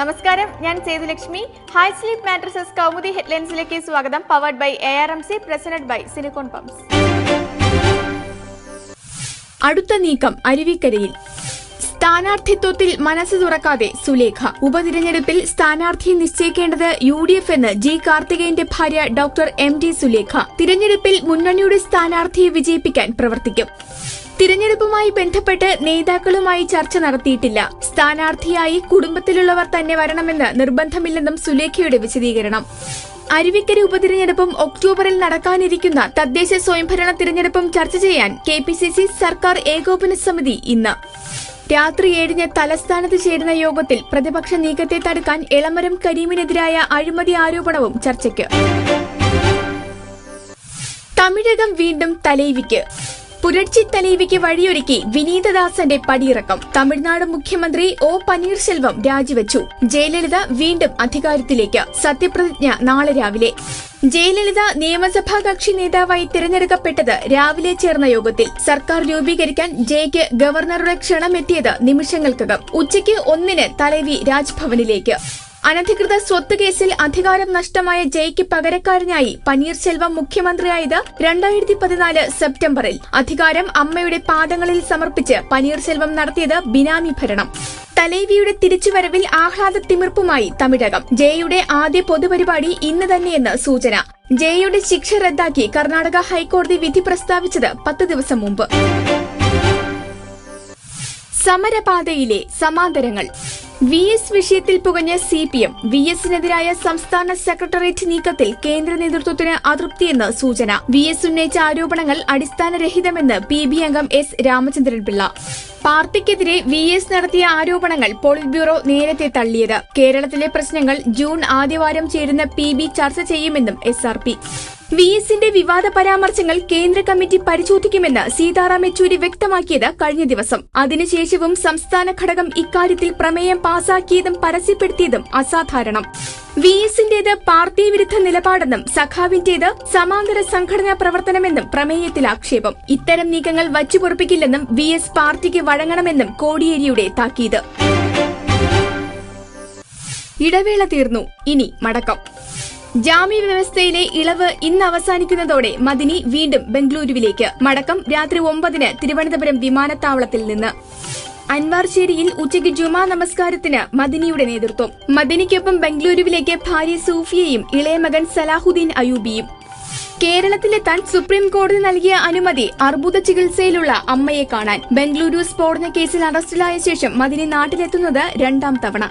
നമസ്കാരം ഞാൻ Sethulakshmi high sleep mattresses Kaumudi ഹെഡ്ലൈൻസിലേക്ക് സ്വാഗതം. Powered by A R M C presented by silicone pumps അടുത്ത നീക്കം അരുവിക്കരയിൽ. സ്ഥാനാർത്ഥിത്വത്തിൽ മനസ്സ് തുറക്കാതെ സുലേഖ. ഉപതിരഞ്ഞെടുപ്പിൽ സ്ഥാനാർത്ഥിയെ നിശ്ചയിക്കേണ്ടത് യു ഡി എഫ് എന്ന് ജി കാർത്തികേയന്റെ ഭാര്യ ഡോക്ടർ എം ഡി സുലേഖ. തിരഞ്ഞെടുപ്പിൽ മുന്നണിയുടെ സ്ഥാനാർത്ഥിയെ വിജയിപ്പിക്കാൻ പ്രവർത്തിക്കും. തിരഞ്ഞെടുപ്പുമായി ബന്ധപ്പെട്ട് നേതാക്കളുമായി ചർച്ച നടത്തിയിട്ടില്ല. സ്ഥാനാർത്ഥിയായി കുടുംബത്തിലുള്ളവർ തന്നെ വരണമെന്ന് നിർബന്ധമില്ലെന്നും സുലേഖയുടെ വിശദീകരണം. അരുവിക്കര ഉപതിരഞ്ഞെടുപ്പും ഒക്ടോബറിൽ നടക്കാനിരിക്കുന്ന തദ്ദേശ സ്വയംഭരണ തിരഞ്ഞെടുപ്പും ചർച്ച ചെയ്യാൻ കെ പി സി സി സർക്കാർ ഏകോപന സമിതി ഇന്ന്. രാത്രി ഏഴിന് തലസ്ഥാനത്ത് ചേരുന്ന യോഗത്തിൽ പ്രതിപക്ഷ നീക്കത്തെ തടുക്കാൻ എളമരം കരീമിനെതിരായ അഴിമതി ആരോപണവും ചർച്ചയ്ക്ക്. തമിഴകം വീണ്ടും തലൈവിക്ക്. പുരട്ചി തലൈവിക്ക് വഴിയൊരുക്കി വിനീതദാസന്റെ പടിയിറക്കം. തമിഴ്നാട് മുഖ്യമന്ത്രി ഒ പനീർശെൽവം രാജിവെച്ചു. ജയലളിത വീണ്ടും അധികാരത്തിലേക്ക്. സത്യപ്രതിജ്ഞ നാളെ രാവിലെ. ജയലളിത നിയമസഭാ കക്ഷി നേതാവായി തിരഞ്ഞെടുക്കപ്പെട്ടത് രാവിലെ ചേർന്ന യോഗത്തിൽ. സർക്കാർ രൂപീകരിക്കാൻ ജയ്ക്ക് ഗവർണറുടെ ക്ഷണമെത്തിയത് നിമിഷങ്ങൾക്കകം. ഉച്ചയ്ക്ക് ഒന്നിന് തലൈവി രാജ്ഭവനിലേക്ക്. അനധികൃത സ്വത്ത് കേസിൽ അധികാരം നഷ്ടമായ ജയ്ക്ക് പകരക്കാരനായി പനീർശെൽവം മുഖ്യമന്ത്രിയായത് രണ്ടായിരത്തി പതിനാല് സെപ്റ്റംബറിൽ. അധികാരം അമ്മയുടെ പാദങ്ങളിൽ സമർപ്പിച്ച് പനീർശെൽവം നടത്തിയത് ബിനാമി ഭരണം. തലേവിയുടെ തിരിച്ചുവരവിൽ ആഹ്ലാദ തിമിർപ്പുമായി തമിഴകം. ജയയുടെ ആദ്യ പൊതുപരിപാടി ഇന്ന് തന്നെയെന്ന് സൂചന. ജയയുടെ ശിക്ഷ റദ്ദാക്കി കർണാടക ഹൈക്കോടതി വിധി പ്രസ്താവിച്ചത് പത്ത് ദിവസം മുമ്പ്. സമരപാതയിലെ സമാന്തരങ്ങൾ. വി എസ് വിഷയത്തിൽ പുകഞ്ഞ സി പി എം വി എസിനെതിരായ സംസ്ഥാന സെക്രട്ടേറിയറ്റ് നീക്കത്തിൽ കേന്ദ്ര നേതൃത്വത്തിന് അതൃപ്തിയെന്ന് സൂചന. വി എസ് ഉന്നയിച്ച ആരോപണങ്ങൾ അടിസ്ഥാനരഹിതമെന്ന് പി ബി അംഗം എസ് രാമചന്ദ്രൻ പിള്ള പാർട്ടിക്കെതിരെ വി എസ് നടത്തിയ ആരോപണങ്ങൾ പോളിറ്റ് ബ്യൂറോ നേരത്തെ തള്ളിയത്. കേരളത്തിലെ പ്രശ്നങ്ങൾ ജൂൺ ആദ്യവാരം ചേരുന്ന പി ബി ചർച്ച ചെയ്യുമെന്നും എസ് ആർ പി. വി എസിന്റെ വിവാദ പരാമർശങ്ങൾ കേന്ദ്ര കമ്മിറ്റി പരിശോധിക്കുമെന്ന് സീതാറാം യെച്ചൂരി വ്യക്തമാക്കിയത് കഴിഞ്ഞ ദിവസം. അതിനുശേഷവും സംസ്ഥാന ഘടകം ഇക്കാര്യത്തിൽ പ്രമേയം പാസാക്കിയതും പരസ്യപ്പെടുത്തിയതും അസാധാരണം. വി എസിന്റേത് പാർട്ടി വിരുദ്ധ നിലപാടെന്നും സഖാവിന്റേത് സമാന്തര സംഘടനാ പ്രവർത്തനമെന്നും പ്രമേയത്തിൽ ആക്ഷേപം. ഇത്തരം നീക്കങ്ങൾ വച്ചുപൊറുപ്പിക്കില്ലെന്നും വി എസ് പാർട്ടിക്ക് വഴങ്ങണമെന്നും കോടിയേരിയുടെ താക്കീത്. ഇടവേള തീർന്നു. ഇനി മടക്കം. ജാമ്യ വ്യവസ്ഥയിലെ ഇളവ് ഇന്ന് അവസാനിക്കുന്നതോടെ മദിനി വീണ്ടും ബംഗളൂരുവിലേക്ക്. മടക്കം രാത്രി ഒമ്പതിന് തിരുവനന്തപുരം വിമാനത്താവളത്തിൽ നിന്ന്. അൻവാർശേരിയിൽ ഉച്ചയ്ക്ക് ജുമാ നമസ്കാരത്തിന് മദിനിയുടെ നേതൃത്വം. മദിനിക്കൊപ്പം ബംഗളൂരുവിലേക്ക് ഭാര്യ സൂഫിയയും ഇളയ മകൻ സലാഹുദ്ദീൻ അയൂബിയും. കേരളത്തിലെത്താൻ സുപ്രീം കോടതി നൽകിയ അനുമതി അർബുദ ചികിത്സയിലുള്ള അമ്മയെ കാണാൻ. ബംഗളൂരു സ്ഫോടന കേസിൽ അറസ്റ്റിലായ ശേഷം മദിനി നാട്ടിലെത്തുന്നത് രണ്ടാം തവണ.